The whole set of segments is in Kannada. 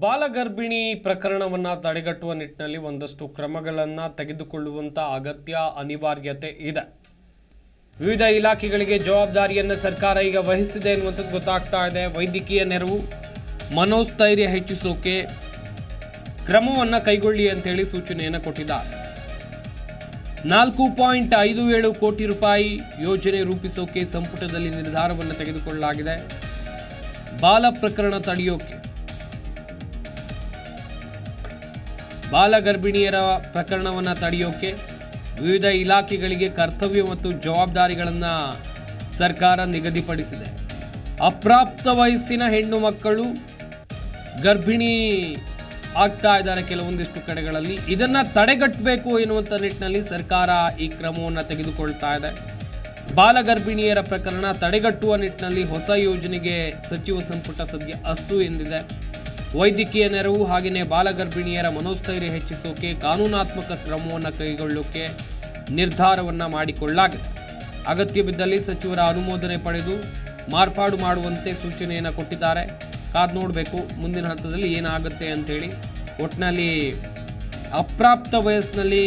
ಬಾಲಗರ್ಭಿಣಿ ಪ್ರಕರಣವನ್ನ ತಡೆಗಟ್ಟುವ ನಿಟ್ಟಿನಲ್ಲಿ ಒಂದಷ್ಟು ಕ್ರಮಗಳನ್ನು ತೆಗೆದುಕೊಳ್ಳುವಂತ ಅಗತ್ಯ, ಅನಿವಾರ್ಯತೆ ಇದೆ. ವಿವಿಧ ಇಲಾಖೆಗಳಿಗೆ ಜವಾಬ್ದಾರಿಯನ್ನು ಸರ್ಕಾರ ಈಗ ವಹಿಸಿದೆ ಎನ್ನುವಂಥದ್ದು ಗೊತ್ತಾಗ್ತಾ ಇದೆ. ವೈದ್ಯಕೀಯ ನೆರವು, ಮನೋಸ್ಥೈರ್ಯ ಹೆಚ್ಚಿಸೋಕೆ ಕ್ರಮವನ್ನು ಕೈಗೊಳ್ಳಿ ಅಂತೇಳಿ ಸೂಚನೆಯನ್ನು ಕೊಟ್ಟಿದ್ದಾರೆ. ನಾಲ್ಕು ಪಾಯಿಂಟ್ ಐದು ಏಳು ಕೋಟಿ ರೂಪಾಯಿ ಯೋಜನೆ ರೂಪಿಸೋಕೆ ಸಂಪುಟದಲ್ಲಿ ನಿರ್ಧಾರವನ್ನು ತೆಗೆದುಕೊಳ್ಳಲಾಗಿದೆ. ಬಾಲ ಪ್ರಕರಣ ತಡೆಯೋಕೆ ಬಾಲ ಗರ್ಭಿಣಿಯರ ಪ್ರಕರಣವನ್ನು ತಡೆಯೋಕೆ ವಿವಿಧ ಇಲಾಖೆಗಳಿಗೆ ಕರ್ತವ್ಯ ಮತ್ತು ಜವಾಬ್ದಾರಿಗಳನ್ನು ಸರ್ಕಾರ ನಿಗದಿಪಡಿಸಿದೆ. ಅಪ್ರಾಪ್ತ ವಯಸ್ಸಿನ ಹೆಣ್ಣು ಮಕ್ಕಳು ಗರ್ಭಿಣಿ ಆಗ್ತಾ ಇದ್ದಾರೆ ಕೆಲವೊಂದಿಷ್ಟು ಕಡೆಗಳಲ್ಲಿ. ಇದನ್ನು ತಡೆಗಟ್ಟಬೇಕು ಎನ್ನುವಂಥ ನಿಟ್ಟಿನಲ್ಲಿ ಸರ್ಕಾರ ಈ ಕ್ರಮವನ್ನು ತೆಗೆದುಕೊಳ್ತಾ ಇದೆ. ಬಾಲ ಗರ್ಭಿಣಿಯರ ಪ್ರಕರಣ ತಡೆಗಟ್ಟುವ ನಿಟ್ಟಿನಲ್ಲಿ ಹೊಸ ಯೋಜನೆಗೆ ಸಚಿವ ಸಂಪುಟ ಸದ್ಯ ಅಸ್ತು ಎಂದಿದೆ. ವೈದ್ಯಕೀಯ ನೆರವು ಹಾಗೆಯೇ ಬಾಲಗರ್ಭಿಣಿಯರ ಮನೋಸ್ಥೈರ್ಯ ಹೆಚ್ಚಿಸೋಕೆ ಕಾನೂನಾತ್ಮಕ ಕ್ರಮವನ್ನು ಕೈಗೊಳ್ಳೋಕೆ ನಿರ್ಧಾರವನ್ನು ಮಾಡಿಕೊಳ್ಳಲಾಗಿದೆ ಅಗತ್ಯ ಬಿದ್ದಲ್ಲಿ ಸಚಿವರ ಅನುಮೋದನೆ ಪಡೆದು ಮಾರ್ಪಾಡು ಮಾಡುವಂತೆ ಸೂಚನೆಯನ್ನು ಕೊಟ್ಟಿದ್ದಾರೆ. ಕಾದ್ ನೋಡಬೇಕು, ಮುಂದಿನ ಹಂತದಲ್ಲಿ ಏನಾಗುತ್ತೆ ಅಂತೇಳಿ. ಒಟ್ಟಿನಲ್ಲಿ ಅಪ್ರಾಪ್ತ ವಯಸ್ಸಿನಲ್ಲಿ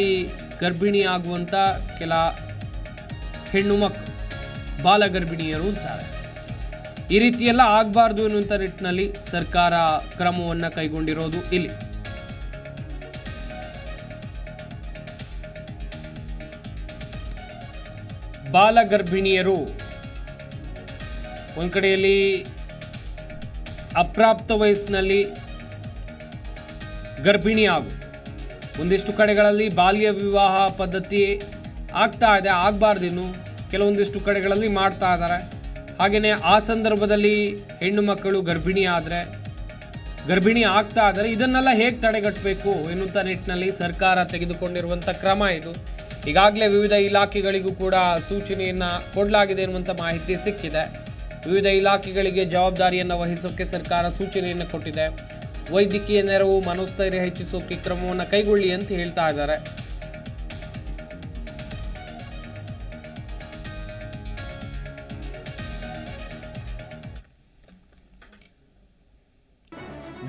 ಗರ್ಭಿಣಿ ಆಗುವಂಥ ಕೆಲ ಹೆಣ್ಣು ಮಕ್ಕಳು ಬಾಲಗರ್ಭಿಣಿಯರು ಅಂತಾರೆ. ಈ ರೀತಿಯೆಲ್ಲ ಆಗಬಾರ್ದು ಎನ್ನುವಂಥ ನಿಟ್ಟಿನಲ್ಲಿ ಸರ್ಕಾರ ಕ್ರಮವನ್ನು ಕೈಗೊಂಡಿರೋದು ಇಲ್ಲಿ. ಬಾಲಗರ್ಭಿಣಿಯರು ಒಂದು ಕಡೆಯಲ್ಲಿ ಅಪ್ರಾಪ್ತ ವಯಸ್ಸಿನಲ್ಲಿ ಗರ್ಭಿಣಿ ಆಗು. ಒಂದಿಷ್ಟು ಕಡೆಗಳಲ್ಲಿ ಬಾಲ್ಯ ವಿವಾಹ ಪದ್ಧತಿ ಆಗ್ತಾ ಇದೆ ಆಗಬಾರ್ದಿನ್ನು ಕೆಲವೊಂದಿಷ್ಟು ಕಡೆಗಳಲ್ಲಿ ಮಾಡ್ತಾ ಇದ್ದಾರೆ. ಹಾಗೆಯೇ ಆ ಸಂದರ್ಭದಲ್ಲಿ ಹೆಣ್ಣು ಮಕ್ಕಳು ಗರ್ಭಿಣಿ ಆದರೆ, ಗರ್ಭಿಣಿ ಆಗ್ತಾ ಆದರೆ ಇದನ್ನೆಲ್ಲ ಹೇಗೆ ತಡೆಗಟ್ಟಬೇಕು ಎನ್ನುವಂಥ ನಿಟ್ಟಿನಲ್ಲಿ ಸರ್ಕಾರ ತೆಗೆದುಕೊಂಡಿರುವಂಥ ಕ್ರಮ ಇದು. ಈಗಾಗಲೇ ವಿವಿಧ ಇಲಾಖೆಗಳಿಗೂ ಕೂಡ ಸೂಚನೆಯನ್ನು ಕೊಡಲಾಗಿದೆ ಎನ್ನುವಂಥ ಮಾಹಿತಿ ಸಿಕ್ಕಿದೆ. ವಿವಿಧ ಇಲಾಖೆಗಳಿಗೆ ಜವಾಬ್ದಾರಿಯನ್ನು ವಹಿಸೋಕೆ ಸರ್ಕಾರ ಸೂಚನೆಯನ್ನು ಕೊಟ್ಟಿದೆ. ವೈದ್ಯಕೀಯ ನೆರವು, ಮನೋಸ್ಥೈರ್ಯ ಹೆಚ್ಚಿಸೋಕೆ ಕ್ರಮವನ್ನು ಕೈಗೊಳ್ಳಿ ಅಂತ ಹೇಳ್ತಾ ಇದ್ದಾರೆ.